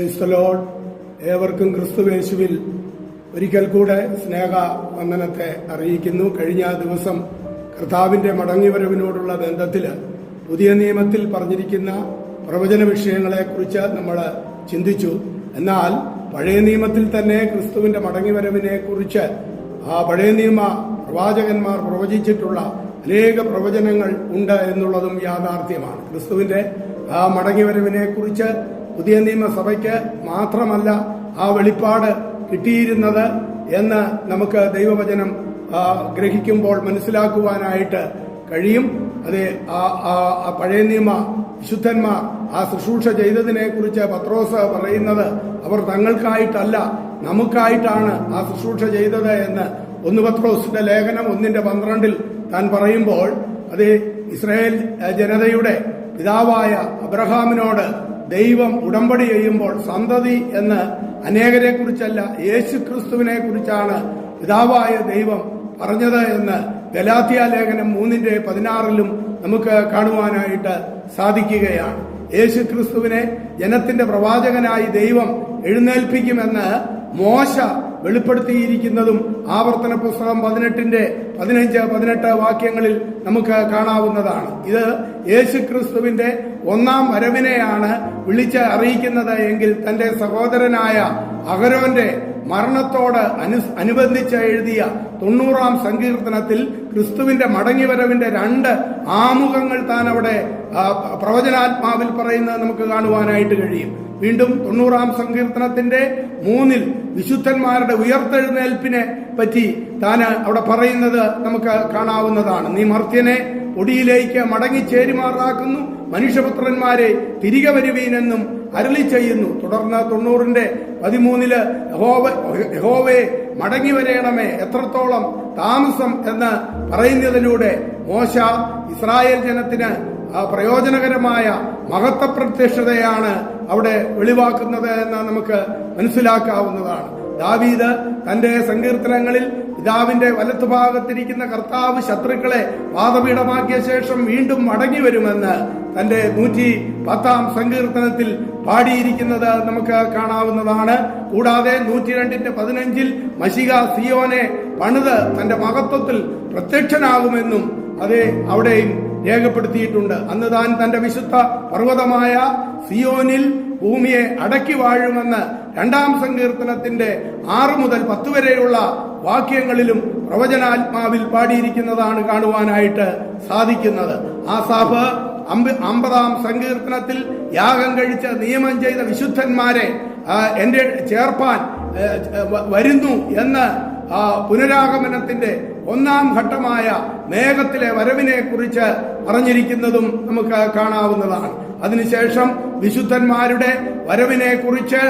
ക്രൈസ്തലോൾ ഏവർക്കും ക്രിസ്തുവേശുവിൽ ഒരിക്കൽ കൂടെ സ്നേഹ വന്ദനത്തെ അറിയിക്കുന്നു. കഴിഞ്ഞ ദിവസം കർത്താവിന്റെ മടങ്ങിവരവിനോടുള്ള ബന്ധത്തിൽ പുതിയ നിയമത്തിൽ പറഞ്ഞിരിക്കുന്ന പ്രവചന വിഷയങ്ങളെക്കുറിച്ച് നമ്മൾ ചിന്തിച്ചു. എന്നാൽ പഴയ നിയമത്തിൽ തന്നെ ക്രിസ്തുവിന്റെ മടങ്ങിവരവിനെ കുറിച്ച് ആ പഴയ നിയമ പ്രവാചകന്മാർ പ്രവചിച്ചിട്ടുള്ള അനേക പ്രവചനങ്ങൾ ഉണ്ട് എന്നുള്ളതും യാഥാർത്ഥ്യമാണ്. ക്രിസ്തുവിന്റെ ആ മടങ്ങിവരവിനെ കുറിച്ച് പുതിയ നിയമസഭയ്ക്ക് മാത്രമല്ല ആ വെളിപ്പാട് കിട്ടിയിരുന്നത് എന്ന് നമുക്ക് ദൈവവചനം ഗ്രഹിക്കുമ്പോൾ മനസ്സിലാക്കുവാനായിട്ട് കഴിയും. അത് ആ പഴയ നിയമ വിശുദ്ധന്മാർ ആ ശുശ്രൂഷ ചെയ്തതിനെ കുറിച്ച് പത്രോസ് പറയുന്നത് അവർ തങ്ങൾക്കായിട്ടല്ല നമുക്കായിട്ടാണ് ആ ശുശ്രൂഷ ചെയ്തത് എന്ന് ഒന്ന് പത്രോസിന്റെ ലേഖനം ഒന്നിന്റെ പന്ത്രണ്ടിൽ താൻ പറയുമ്പോൾ അത് ഇസ്രായേൽ ജനതയുടെ പിതാവായ അബ്രഹാമിനോട് ദൈവം ഉടമ്പടി ചെയ്യുമ്പോൾ സന്തതി എന്ന് അനേകരെ കുറിച്ചല്ല യേശു ക്രിസ്തുവിനെ കുറിച്ചാണ് പിതാവായ ദൈവം പറഞ്ഞത് എന്ന് ഗലാത്തിയ ലേഖനം മൂന്നിന്റെ പതിനാറിലും നമുക്ക് കാണുവാനായിട്ട് സാധിക്കുകയാണ്. യേശു ക്രിസ്തുവിനെ ജനത്തിന്റെ പ്രവാചകനായി ദൈവം എഴുന്നേൽപ്പിക്കുമെന്ന് മോശ വെളിപ്പെടുത്തിയിരിക്കുന്നതും ആവർത്തന പുസ്തകം പതിനെട്ടിന്റെ പതിനഞ്ച് പതിനെട്ട് വാക്യങ്ങളിൽ നമുക്ക് കാണാവുന്നതാണ്. ഇത് യേശു ക്രിസ്തുവിന്റെ ഒന്നാം വരവിനെയാണ് വിളിച്ച് അറിയിക്കുന്നത് എങ്കിൽ തന്റെ സഹോദരനായ അഹരോന്റെ മരണത്തോട് അനു അനുബന്ധിച്ച് എഴുതിയ തൊണ്ണൂറാം സങ്കീർത്തനത്തിൽ ക്രിസ്തുവിന്റെ മടങ്ങിവരവിന്റെ രണ്ട് ആമുഖങ്ങൾ താൻ അവിടെ പ്രവചനാത്മാവിൽ പറയുന്നത് നമുക്ക് കാണുവാനായിട്ട് കഴിയും. വീണ്ടും തൊണ്ണൂറാം സങ്കീർത്തനത്തിന്റെ മൂന്നിൽ വിശുദ്ധന്മാരുടെ ഉയർത്തെഴുന്നേൽപ്പിനെ പറ്റി താൻ അവിടെ പറയുന്നത് നമുക്ക് കാണാവുന്നതാണ്. നീ മർത്യനെ പൊടിയിലേക്ക് മടങ്ങി മടങ്ങിച്ചേരുമാറാക്കുന്നു. മനുഷ്യപുത്രന്മാരെ തിരികെ വരുവീനെന്നും അരളി ചെയ്യുന്നു. തുടർന്ന് തൊണ്ണൂറിന്റെ പതിമൂന്നിൽ യഹോവ മടങ്ങി വരയണമേ എത്രത്തോളം താമസം എന്ന് പറയുന്നതിലൂടെ മോശ ഇസ്രായേൽ ജനത്തിന് പ്രയോജനകരമായ മഹത്വപ്രത്യക്ഷതയാണ് അവിടെ വെളിവാക്കുന്നത് എന്ന് നമുക്ക് മനസ്സിലാക്കാവുന്നതാണ്. ദാവീദ് തന്റെ സങ്കീർത്തനങ്ങളിൽ പിതാവിന്റെ വലത്തുഭാഗത്തിരിക്കുന്ന കർത്താവ് ശത്രുക്കളെ വാദപീഠമാക്കിയ ശേഷം വീണ്ടും മടങ്ങി വരുമെന്ന് തന്റെ നൂറ്റി പത്താം സങ്കീർത്തനത്തിൽ പാടിയിരിക്കുന്നത് നമുക്ക് കാണാവുന്നതാണ്. കൂടാതെ നൂറ്റി രണ്ടിന്റെ പതിനഞ്ചിൽ മഷിക സിയോനെ പണിത് തന്റെ മഹത്വത്തിൽ പ്രത്യക്ഷനാകുമെന്നും അത് അവിടെയും രേഖപ്പെടുത്തിയിട്ടുണ്ട്. അന്ന് താൻ തന്റെ വിശുദ്ധ പർവതമായ സിയോനിൽ ഭൂമിയെ അടക്കി വാഴുമെന്ന് രണ്ടാം സങ്കീർത്തനത്തിന്റെ ആറു മുതൽ പത്ത് വരെയുള്ള വാക്യങ്ങളിലും പ്രവചനാത്മാവിൽ പാടിയിരിക്കുന്നതാണ് കാണുവാനായിട്ട് സാധിക്കുന്നത്. ആ അമ്പ- അമ്പതാം സങ്കീർത്തനത്തിൽ യാഗം കഴിച്ച് നിയമം ചെയ്ത വിശുദ്ധന്മാരെ എന്റെ ചേർപ്പാൻ വരുന്നു എന്ന് പുനരാഗമനത്തിന്റെ ഒന്നാം ഘട്ടമായ മേഘത്തിലെ വരവിനെ കുറിച്ച് പറഞ്ഞിരിക്കുന്നതും നമുക്ക് കാണാവുന്നതാണ്. അതിനുശേഷം വിശുദ്ധന്മാരുടെ വരവിനെ കുറിച്ച്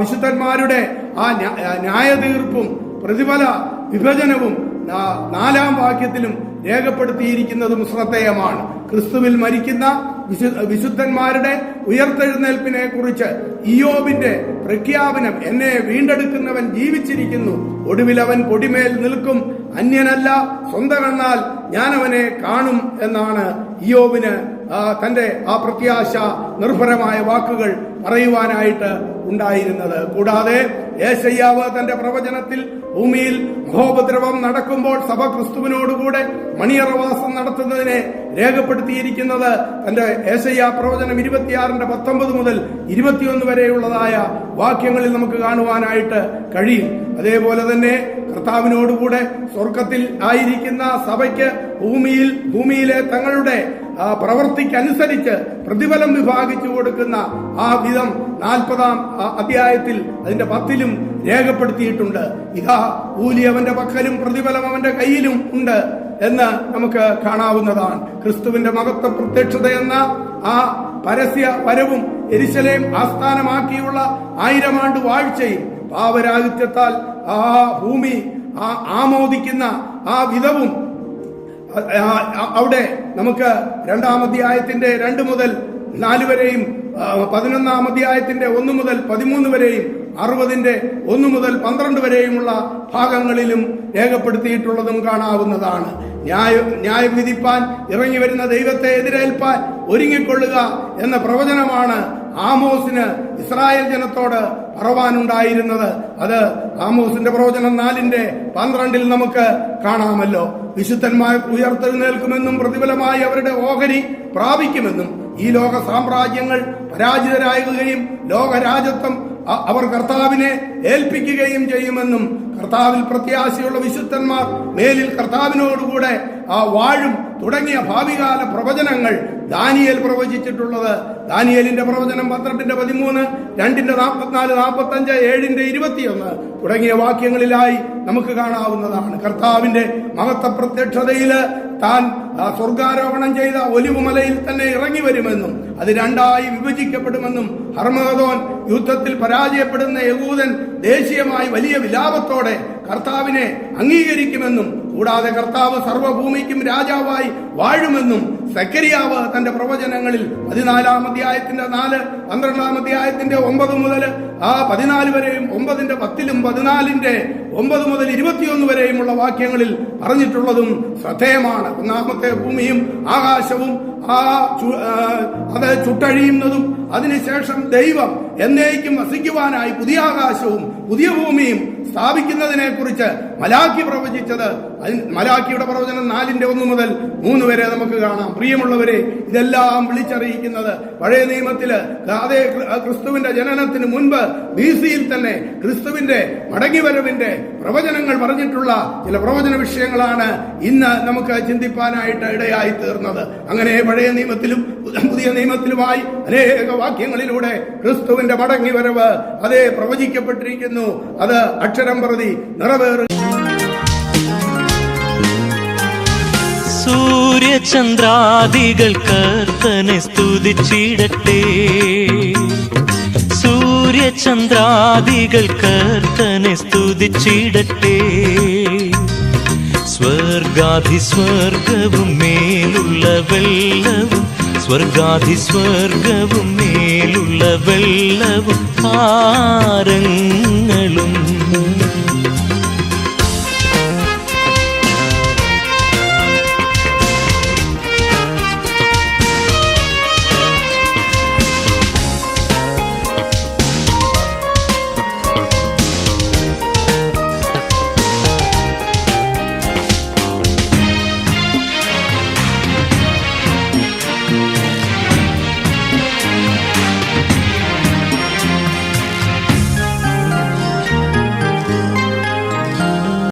വിശുദ്ധന്മാരുടെ ആ ന്യായ തീർപ്പും പ്രതിഫല വിഭജനവും നാലാം വാക്യത്തിലും രേഖപ്പെടുത്തിയിരിക്കുന്നതും ശ്രദ്ധേയമാണ്. ക്രിസ്തുവിൽ മരിക്കുന്ന വിശുദ്ധന്മാരുടെ ഉയർത്തെഴുന്നേൽപ്പിനെ കുറിച്ച് ഇയോബിന്റെ പ്രഖ്യാപനം എന്നെ വീണ്ടെടുക്കുന്നവൻ ജീവിച്ചിരിക്കുന്നു. ഒടുവിൽ അവൻ പൊടിമേൽ നിൽക്കും. അന്യനല്ല സ്വന്തം കണ്ണാൽ ഞാൻ അവനെ കാണും എന്നാണ് ഇയോബിന് തന്റെ ആ പ്രത്യാശ നിർഭരമായ വാക്കുകൾ പറയുവാനായിട്ട് ഉണ്ടായിരുന്നത്. കൂടാതെ ഏശയ്യാവ് തന്റെ പ്രവചനത്തിൽ ഭൂമിയിൽ മഹോപദ്രവം നടക്കുമ്പോൾ സഭ ക്രിസ്തുവിനോടുകൂടെ മണിയറവാസം നടത്തുന്നതിനെ രേഖപ്പെടുത്തിയിരിക്കുന്നത് തന്റെ ഏശയ്യ പ്രവചനം ഇരുപത്തിയാറിന്റെ പത്തൊമ്പത് മുതൽ ഇരുപത്തിയൊന്ന് വരെയുള്ളതായ വാക്യങ്ങളിൽ നമുക്ക് കാണുവാനായിട്ട് കഴിയും. അതേപോലെ തന്നെ കർത്താവിനോടുകൂടെ സ്വർഗത്തിൽ ആയിരിക്കുന്ന സഭയ്ക്ക് ഭൂമിയിൽ ഭൂമിയിലെ തങ്ങളുടെ പ്രവൃത്തിക്കനുസരിച്ച് പ്രതിഫലം വിഭാഗിച്ചു കൊടുക്കുന്ന ആ വിധം നാൽപ്പതാം അധ്യായത്തിൽ അതിന്റെ പത്തിലും രേഖപ്പെടുത്തിയിട്ടുണ്ട്. ഇതാ കൂലി അവന്റെ പക്കലും പ്രതിഫലം അവന്റെ കയ്യിലും ഉണ്ട് എന്ന് നമുക്ക് കാണാവുന്നതാണ്. ക്രിസ്തുവിന്റെ മഹത്വ പ്രത്യക്ഷത എന്ന ആ പരസ്യ വരവും എരിശലേം ആസ്ഥാനമാക്കിയുള്ള ആയിരം ആണ്ട് വാഴ്ചയും പാവരാഹിത്യത്താൽ ആ ഭൂമി ആ ആമോദിക്കുന്ന ആ വിധവും അവിടെ നമുക്ക് രണ്ടാം അധ്യായത്തിന്റെ രണ്ട് മുതൽ നാല് വരെയും പതിനൊന്നാം അധ്യായത്തിന്റെ ഒന്ന് മുതൽ പതിമൂന്ന് വരെയും അറുപതിന്റെ ഒന്ന് മുതൽ പന്ത്രണ്ട് വരെയുമുള്ള ഭാഗങ്ങളിലും രേഖപ്പെടുത്തിയിട്ടുള്ളതും കാണാവുന്നതാണ്. ന്യായ ന്യായം വിധിപ്പാൻ ഇറങ്ങി വരുന്ന ദൈവത്തെ എതിരേൽപ്പാൻ ഒരുങ്ങിക്കൊള്ളുക എന്ന പ്രവചനമാണ് ആമോസിന് ഇസ്രായേൽ ജനത്തോട് പറവാനുണ്ടായിരുന്നത്. അത് ആമോസിന്റെ പ്രവചനം നാലിന്റെ പന്ത്രണ്ടിൽ നമുക്ക് കാണാമല്ലോ. വിശുദ്ധന്മാർ ഉയർത്തെഴുന്നേൽക്കുമെന്നും പ്രതിഫലമായി അവരുടെ ഓഹരി പ്രാപിക്കുമെന്നും ഈ ലോക സാമ്രാജ്യങ്ങൾ പരാജിതരാകുകയും ലോകരാജത്വം അവർ കർത്താവിനെ ഏൽപ്പിക്കുകയും ചെയ്യുമെന്നും കർത്താവിൽ പ്രത്യാശയുള്ള വിശുദ്ധന്മാർ മേലിൽ കർത്താവിനോടുകൂടെ ആ വാഴും തുടങ്ങിയ ഭാവികാല പ്രവചനങ്ങൾ ദാനിയേൽ പ്രവചിച്ചിട്ടുള്ളത്. ദാനിയേലിന്റെ പ്രവചനം പന്ത്രണ്ടിന്റെ പതിമൂന്ന് രണ്ടിന്റെ നാൽപ്പത്തിനാല് നാൽപ്പത്തഞ്ച് ഏഴിന്റെ ഇരുപത്തിയൊന്ന് തുടങ്ങിയ വാക്യങ്ങളിലായി നമുക്ക് കാണാവുന്നതാണ്. കർത്താവിന്റെ മഹത്വ പ്രത്യക്ഷതയിൽ താൻ സ്വർഗാരോപണം ചെയ്ത ഒലിവുമലയിൽ തന്നെ ഇറങ്ങി വരുമെന്നും അത് രണ്ടായി വിഭജിക്കപ്പെടുമെന്നും ഹർമഗതോൻ യുദ്ധത്തിൽ പരാജയപ്പെടുന്ന യഹൂദൻ ദേശീയമായി വലിയ വിലാപത്തോടെ കർത്താവിനെ അംഗീകരിക്കുമെന്നും കൂടാതെ കർത്താവ് സർവഭൂമിക്കും രാജാവായി വാഴുമെന്നും സക്കരിയാവ് തന്റെ പ്രവചനങ്ങളിൽ പതിനാലാം അധ്യായത്തിന്റെ നാല് പന്ത്രണ്ടാം അധ്യായത്തിന്റെ ഒമ്പത് മുതൽ ആ പതിനാല് വരെയും ഒമ്പതിന്റെ പത്തിലും പതിനാലിന്റെ ഒമ്പത് മുതൽ ഇരുപത്തിയൊന്ന് വരെയുമുള്ള വാക്യങ്ങളിൽ പറഞ്ഞിട്ടുള്ളതും ശ്രദ്ധേയമാണ്. ഒന്നാമത്തെ ഭൂമിയും ആകാശവും ആ അത് ചുട്ടഴിയുന്നതും അതിനുശേഷം ദൈവം എന്നേക്കും വസിക്കുവാനായി പുതിയ ആകാശവും പുതിയ ഭൂമിയും സ്ഥാപിക്കുന്നതിനെ കുറിച്ച് മലാക്കി പ്രവചിച്ചത് മലാക്കിയുടെ പ്രവചനം നാലിന്റെ ഒന്ന് മുതൽ മൂന്ന് വരെ നമുക്ക് കാണാം. പ്രിയമുള്ളവരെ ഇതെല്ലാം വിളിച്ചറിയിക്കുന്നത് പഴയ നിയമത്തിൽ അതേ ക്രിസ്തുവിന്റെ ജനനത്തിന് മുൻപ് ബിസിയിൽ തന്നെ ക്രിസ്തുവിന്റെ മടങ്ങിവരവിന്റെ പ്രവചനങ്ങൾ പറഞ്ഞിട്ടുള്ള ചില പ്രവചന വിഷയങ്ങളാണ് ഇന്ന് നമുക്ക് ചിന്തിപ്പാനായിട്ട് ഇടയായി തീർന്നത്. അങ്ങനെ പഴയ നിയമത്തിലും പുതിയ നിയമത്തിലുമായി അനേക വാക്യങ്ങളിലൂടെ ക്രിസ്തുവിന്റെ മടങ്ങിവരവ് അതേ പ്രവചിക്കപ്പെട്ടിരിക്കുന്നു. അത് അക്ഷരം പ്രതി നിറവേറുക സൂര്യചന്ദ്രാദികൾ കർത്തനെ സ്തുതിച്ചിടട്ടെ. സൂര്യചന്ദ്രാദികൾ കർത്തനെ സ്തുതിച്ചിടട്ടെ. സ്വർഗാധിസ്വർഗവും മേലുള്ള വെള്ളവും സ്വർഗാധിസ്വർഗവും മേലുള്ള വെള്ളവും താരങ്ങളും